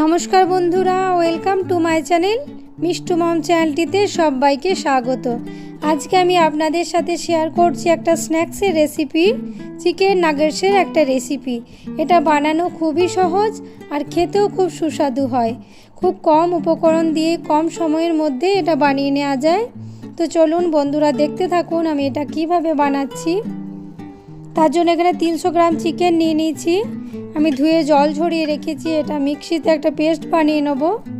নমস্কার বন্ধুরা welcome to my channel Mistu mom চ্যানেলটিতে সবাইকে স্বাগত। আজকে আমি আপনাদের সাথে শেয়ার করছি একটা স্ন্যাক্সের রেসিপি চিকেন নাগেটসের একটা রেসিপি এটা বানানো খুবই সহজ আর খেতেও খুব সুস্বাদু হয়। খুব কম উপকরণ দিয়ে কম সময়ের মধ্যে এটা বানিয়ে নেওয়া যায়। তো চলুন বন্ধুরা দেখতে থাকুন আমি এটা কীভাবে বানাচ্ছি। তার জন্য এখানে তিনশো গ্রাম চিকেন নিয়ে নিয়েছি। আমি ধুয়ে জল ঝরিয়ে রেখেছি, এটা মিক্সিতে একটা পেস্ট বানিয়ে নেব।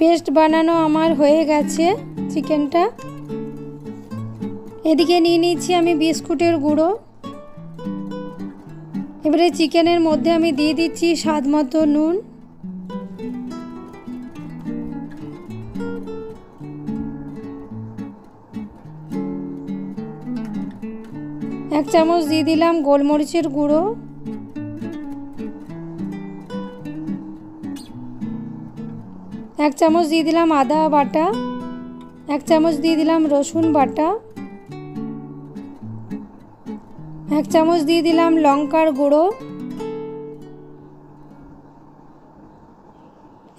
পেস্ট বানানো আমার হয়ে গেছে চিকেনটা। এদিকে নিয়ে নিচ্ছি আমি বিস্কুটের গুঁড়ো। এবারে চিকেনের মধ্যে আমি দিয়ে দিচ্ছি স্বাদ মতো নুন। এক চামচ দিয়ে দিলাম গোলমরিচের গুঁড়ো। এক চামচ দিয়ে দিলাম আদা বাটা, এক চামচ দিয়ে দিলাম রসুন বাটা, এক চামচ দিয়ে দিলাম লঙ্কার গুঁড়ো,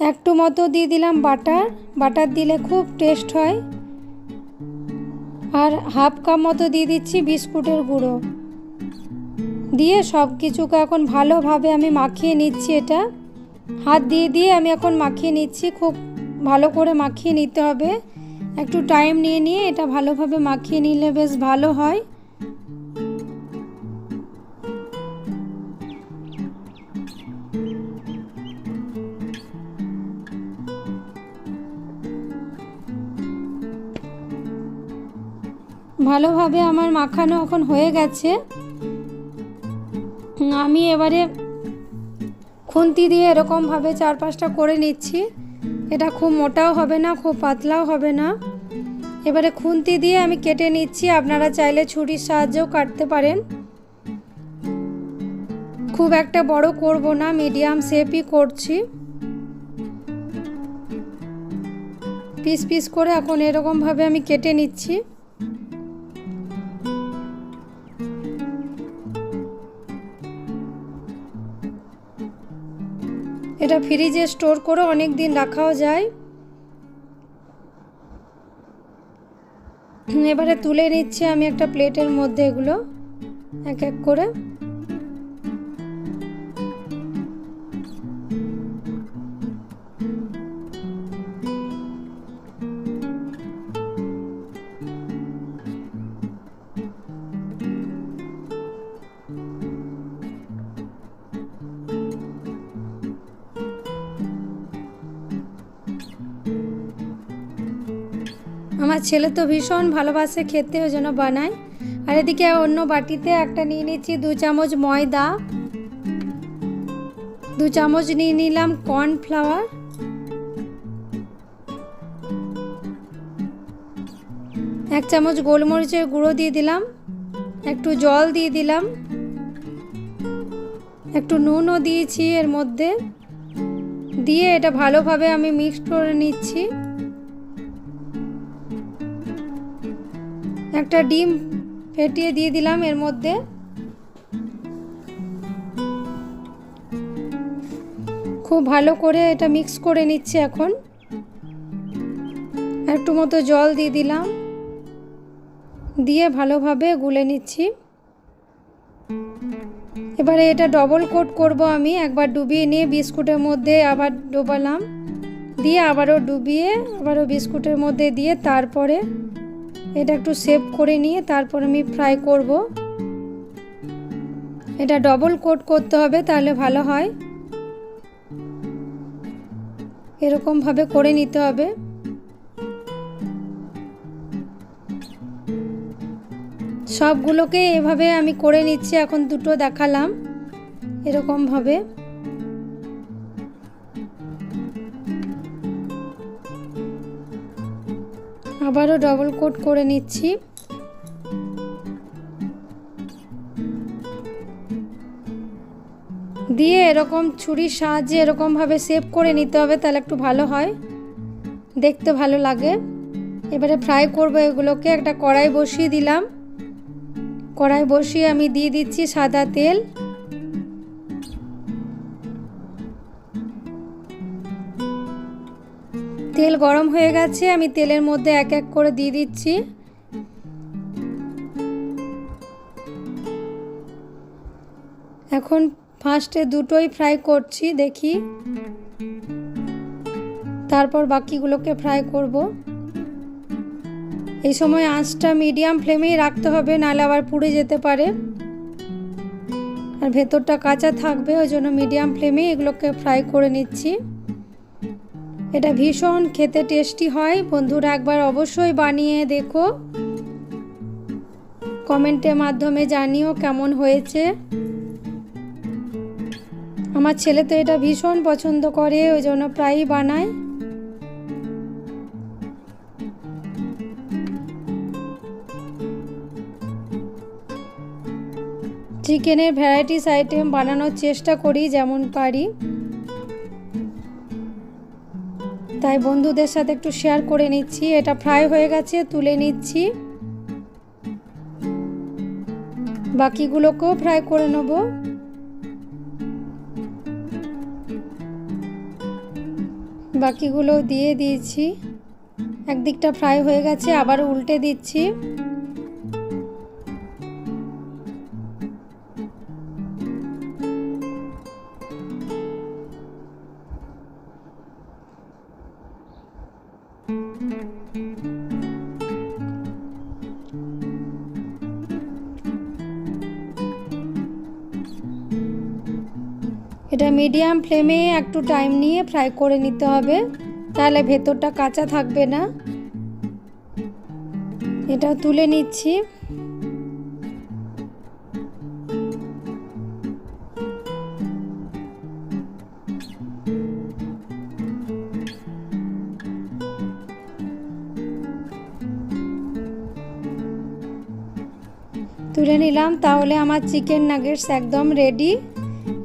একটু মতো দিয়ে দিলাম বাটার। বাটার দিলে খুব টেস্ট হয়। আর হাফ কাপ মতো দিয়ে দিচ্ছি বিস্কুটের গুঁড়ো। দিয়ে সব কিছুকে এখন ভালোভাবে আমি মাখিয়ে নিচ্ছি এটা। হাত দিয়ে দিয়ে আমি এখন মাখিয়ে নিচ্ছি। খুব ভালো করে মাখিয়ে নিতে হবে। একটু টাইম নিয়ে নিয়ে এটা ভালোভাবে মাখিয়ে নিলে বেশ ভালো হয়। ভালোভাবে আমার মাখানো এখন হয়ে গেছে। আমি এবারে খুন্তি দিয়ে এরকমভাবে চার পাঁচটা করে নিচ্ছি। এটা খুব মোটাও হবে না, খুব পাতলাও হবে না। এবারে খুন্তি দিয়ে আমি কেটে নিচ্ছি, আপনারা চাইলে ছুরির সাহায্যেও কাটতে পারেন। খুব একটা বড় করব না, মিডিয়াম শেপই করছি। পিস পিস করে এখন এরকমভাবে আমি কেটে নিচ্ছি। এটা ফ্রিজে স্টোর করে অনেক দিন রাখাও যায়। এবারে তুলে নিচ্ছি আমি একটা প্লেটের মধ্যে এগুলো, এক এক করে। আমার ছেলে তো ভীষণ ভালোবাসে খেতে ওই জন্য বানায়। আর এদিকে অন্য বাটিতে একটা নিয়ে নিচ্ছি দু চামচ ময়দা। দু চামচ নিয়ে নিলাম কর্নফ্লাওয়ার। এক চামচ গোলমরিচের গুঁড়ো দিয়ে দিলাম। একটু জল দিয়ে দিলাম। একটু নুনও দিয়েছি এর মধ্যে। দিয়ে এটা ভালোভাবে আমি মিক্সড করে নিচ্ছি। একটা ডিম ফেটিয়ে দিয়ে দিলাম এর মধ্যে। খুব ভালো করে এটা মিক্স করে নিচ্ছে এখন। একটু মতো জল দিয়ে দিলাম। দিয়ে ভালোভাবে গুলে নিচ্ছি। এবারে এটা ডবল কোট করব আমি, একবার ডুবিয়ে নিয়ে বিস্কুটের মধ্যে আবার ডোবালাম। দিয়ে আবারও ডুবিয়ে, আবারও বিস্কুটের মধ্যে দিয়ে তারপরে এটা একটু সেভ করে নিয়ে তারপর আমি ফ্রাই করব। এটা ডবল কোট করতে হবে তাহলে ভালো হয়। এরকমভাবে করে নিতে হবে। সবগুলোকে এভাবে আমি করে নিচ্ছি, এখন দুটো দেখালাম। এরকমভাবে আবারও ডবল কোট করে নিচ্ছি। দিয়ে এরকম ছুরির সাহায্যে এরকমভাবে সেভ করে নিতে হবে, তাহলে একটু ভালো হয়। দেখতে ভালো লাগে। এবারে ফ্রাই করব এগুলোকে, একটা কড়াই বসিয়ে দিলাম। কড়াই বসিয়ে আমি দিয়ে দিচ্ছি সাদা তেল। তেল গরম হয়ে গেছে, আমি তেলের মধ্যে এক এক করে দিয়ে দিচ্ছি। এখন ফার্স্টে দুটোই ফ্রাই করছি, দেখি। তারপর বাকিগুলোকে ফ্রাই করব। এই সময় আঁচটা মিডিয়াম ফ্লেমেই রাখতে হবে, নাহলে আবার পুড়ে যেতে পারে। আর ভেতরটা কাঁচা থাকবে, ওই জন্য মিডিয়াম ফ্লেমে এগুলোকে ফ্রাই করে নিচ্ছি। এটা ভীষণ খেতে টেস্টি হয়। বন্ধুরা একবার অবশ্যই বানিয়ে দেখো। কমেন্টের মাধ্যমে জানিও কেমন হয়েছে। আমার ছেলে তো এটা ভীষণ পছন্দ করে, ওই জন্য প্রায়ই বানায়। চিকেনের ভ্যারাইটিস আইটেম বানানোর চেষ্টা করি, যেমন পারি। তাই বন্ধুদের সাথে একটু শেয়ার করে নিচ্ছি। এটা ফ্রাই হয়ে গেছে, তুলে নিচ্ছি। বাকিগুলোকেও ফ্রাই করে নেব। বাকিগুলো দিয়ে দিয়েছি। একদিকটা ফ্রাই হয়ে গেছে, আবার উল্টে দিচ্ছি। এটা মিডিয়াম ফ্লেমে একটু টাইম নিয়ে ফ্রাই করে নিতে হবে। তাহলে ভেতরটা কাঁচা থাকবে না। এটা তুলে নিচ্ছি। তুলে নিলাম, তাহলে আমার চিকেন নাগেটস একদম রেডি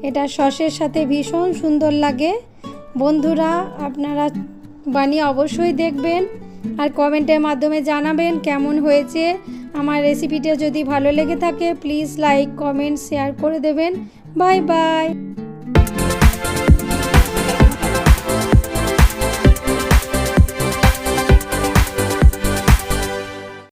এটা সসের সাথে ভীষণ সুন্দর লাগে। বন্ধুরা, আপনারা বানিয়ে অবশ্যই দেখবেন আর কমেন্টের মাধ্যমে জানাবেন কেমন হয়েছে। আমার রেসিপিটা যদি ভালো লেগে থাকে প্লিজ লাইক কমেন্ট শেয়ার করে দেবেন। Bye bye